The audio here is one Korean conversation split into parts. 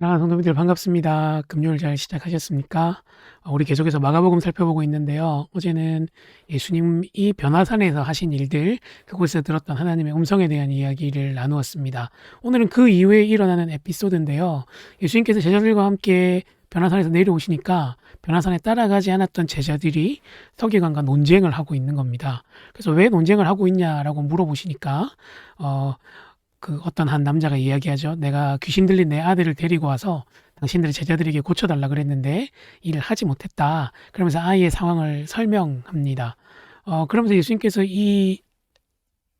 사랑하는 성도님들 반갑습니다. 금요일 잘 시작하셨습니까? 어, 우리 계속해서 마가복음 살펴보고 있는데요. 어제는 예수님이 변화산에서 하신 일들, 그곳에서 들었던 하나님의 음성에 대한 이야기를 나누었습니다. 오늘은 그 이후에 일어나는 에피소드인데요. 예수님께서 제자들과 함께 변화산에서 내려오시니까 변화산에 따라가지 않았던 제자들이 서기관과 논쟁을 하고 있는 겁니다. 그래서 왜 논쟁을 하고 있냐라고 물어보시니까 어, 그 어떤 한 남자가 이야기하죠. 내가 귀신 들린 내 아들을 데리고 와서 당신들의 제자들에게 고쳐달라 그랬는데 일을 하지 못했다. 그러면서 아이의 상황을 설명합니다. 어, 그러면서 예수님께서 이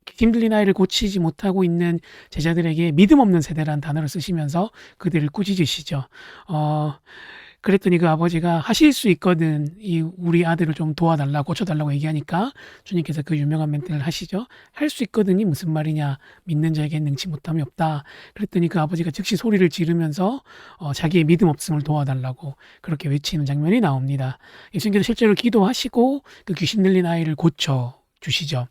귀신 들린 아이를 고치지 못하고 있는 제자들에게 믿음 없는 세대라는 단어를 쓰시면서 그들을 꾸짖으시죠. 어, 그랬더니 그 아버지가 하실 수 있거든. 이 우리 아들을 좀 도와달라, 고쳐달라고 얘기하니까 주님께서 그 유명한 멘트를 하시죠. 할 수 있거든이 무슨 말이냐. 믿는 자에게 능치 못함이 없다. 그랬더니 그 아버지가 즉시 소리를 지르면서 어, 자기의 믿음 없음을 도와달라고 그렇게 외치는 장면이 나옵니다. 예수님께서 실제로 기도하시고 그 귀신 들린 아이를 고쳐 주시죠.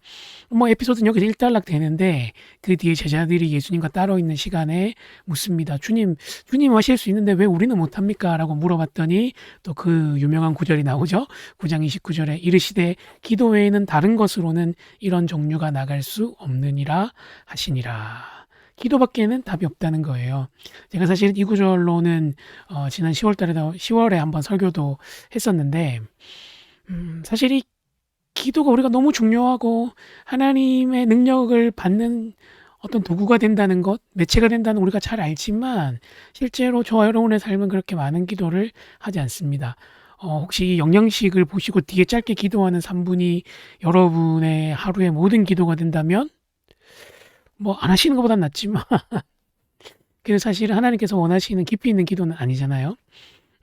뭐 에피소드는 여기서 일단락 되는데 그 뒤에 제자들이 예수님과 따로 있는 시간에 묻습니다. 주님, 주님 하실 수 있는데 왜 우리는 못합니까? 라고 물어봤더니 또 그 유명한 구절이 나오죠. 9장 29절에 이르시되 기도 외에는 다른 것으로는 이런 종류가 나갈 수 없느니라 하시니라. 기도밖에는 답이 없다는 거예요. 제가 사실 이 구절로는 어, 지난 10월 달에도 10월에 한번 설교도 했었는데 음, 사실 이 기도가 우리가 너무 중요하고 하나님의 능력을 받는 어떤 도구가 된다는 것, 매체가 된다는 우리가 잘 알지만 실제로 저와 여러분의 삶은 그렇게 많은 기도를 하지 않습니다. 어, 혹시 이 영양식을 보시고 뒤에 짧게 기도하는 3분이 여러분의 하루의 모든 기도가 된다면 뭐 안 하시는 것보단 낫지만 그래서 사실 하나님께서 원하시는 깊이 있는 기도는 아니잖아요.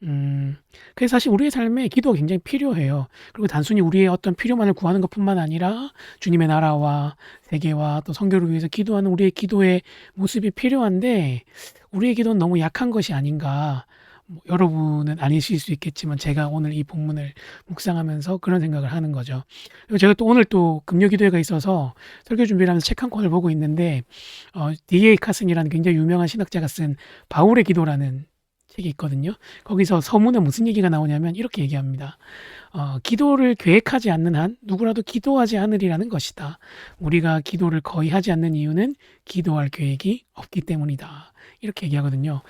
음, 그래서 사실 우리의 삶에 기도가 굉장히 필요해요. 그리고 단순히 우리의 어떤 필요만을 구하는 것뿐만 아니라 주님의 나라와 세계와 또 성교를 위해서 기도하는 우리의 기도의 모습이 필요한데 우리의 기도는 너무 약한 것이 아닌가. 뭐 여러분은 아니실 수 있겠지만 제가 오늘 이 본문을 묵상하면서 그런 생각을 하는 거죠. 그리고 제가 또 오늘 또 금요 기도회가 있어서 설교 준비를 하면서 책 한 권을 보고 있는데 어, D.A. 카슨이라는 굉장히 유명한 신학자가 쓴 바울의 기도라는 책이 있거든요. 거기서 서문에 무슨 얘기가 나오냐면 이렇게 얘기합니다. 어, 기도를 계획하지 않는 한 누구라도 기도하지 않으리라는 것이다. 우리가 기도를 거의 하지 않는 이유는 기도할 계획이 없기 때문이다. 이렇게 얘기하거든요.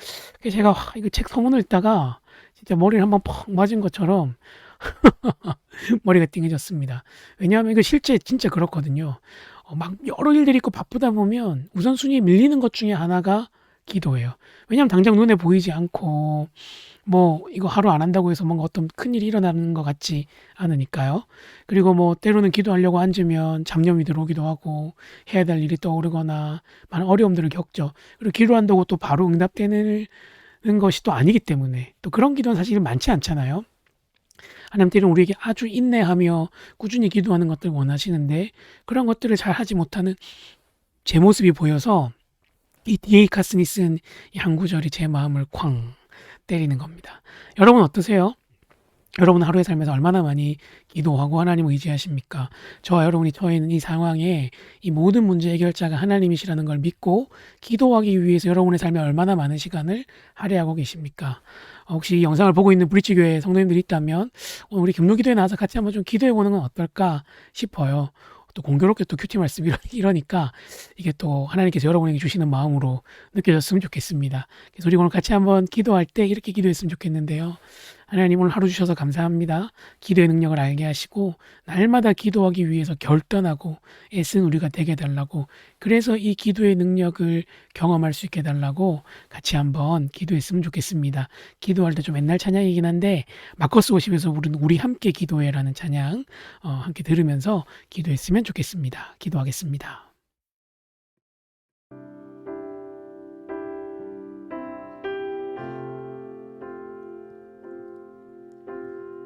제가 와, 이거 책 서문을 읽다가 진짜 머리를 한번 퍽 맞은 것처럼 머리가 띵해졌습니다. 왜냐하면 이거 실제 진짜 그렇거든요. 어, 막 여러 일들이 있고 바쁘다 보면 우선순위에 밀리는 것 중에 하나가 기도예요. 왜냐하면 당장 눈에 보이지 않고 뭐 이거 하루 안 한다고 해서 뭔가 어떤 큰일이 일어나는 것 같지 않으니까요. 그리고 뭐 때로는 기도하려고 앉으면 잡념이 들어오기도 하고 해야 될 일이 떠오르거나 많은 어려움들을 겪죠. 그리고 기도한다고 또 바로 응답되는 것이 또 아니기 때문에 또 그런 기도는 사실 많지 않잖아요. 하나님 때는 우리에게 아주 인내하며 꾸준히 기도하는 것들을 원하시는데 그런 것들을 잘 하지 못하는 제 모습이 보여서 이쓴이한 구절이 제 마음을 쾅 때리는 겁니다. 여러분 어떠세요? 여러분 하루의 삶에서 얼마나 많이 기도하고 하나님을 의지하십니까? 저와 여러분이 처해 있는 이 상황에 이 모든 문제 해결자가 하나님이시라는 걸 믿고 기도하기 위해서 여러분의 삶에 얼마나 많은 시간을 할애하고 계십니까? 어, 혹시 이 영상을 보고 있는 브리치 교회 성도님들이 있다면 오늘 우리 금요 기도에 나와서 같이 한번 좀 기도해 보는 건 어떨까 싶어요. 또 공교롭게 또 큐티 말씀 이러니까 이게 또 하나님께서 여러분에게 주시는 마음으로 느껴졌으면 좋겠습니다. 그래서 우리 오늘 같이 한번 기도할 때 이렇게 기도했으면 좋겠는데요. 하나님 오늘 하루 주셔서 감사합니다. 기도의 능력을 알게 하시고 날마다 기도하기 위해서 결단하고 애쓴 우리가 되게 해달라고 그래서 이 기도의 능력을 경험할 수 있게 해달라고 같이 한번 기도했으면 좋겠습니다. 기도할 때 좀 옛날 찬양이긴 한데 마커스 50에서 우리는 우리 함께 기도해라는 찬양 어, 함께 들으면서 기도했으면 좋겠습니다. 기도하겠습니다.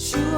주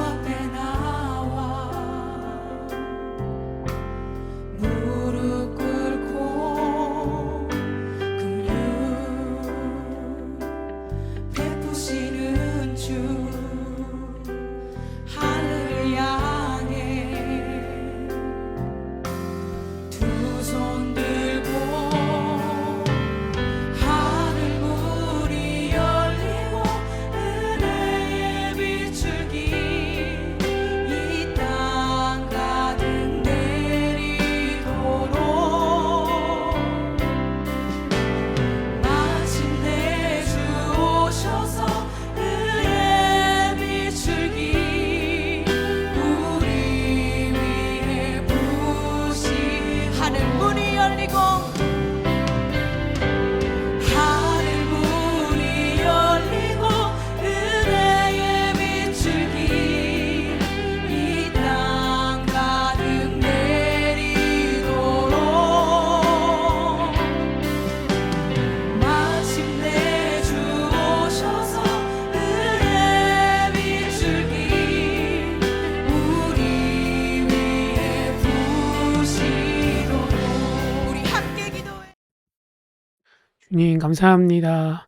주님 감사합니다.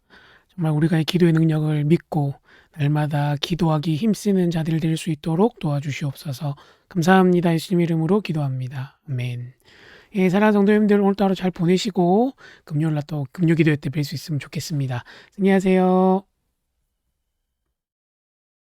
정말 우리가 이 기도의 능력을 믿고 날마다 기도하기 힘쓰는 자들 될 수 있도록 도와주시옵소서. 감사합니다. 예수님 이름으로 기도합니다. 아멘. 예, 사랑하는 성도님들 오늘 도 하루 잘 보내시고 금요일 날 또 금요 기도회 때 뵐 수 있으면 좋겠습니다. 안녕하세요.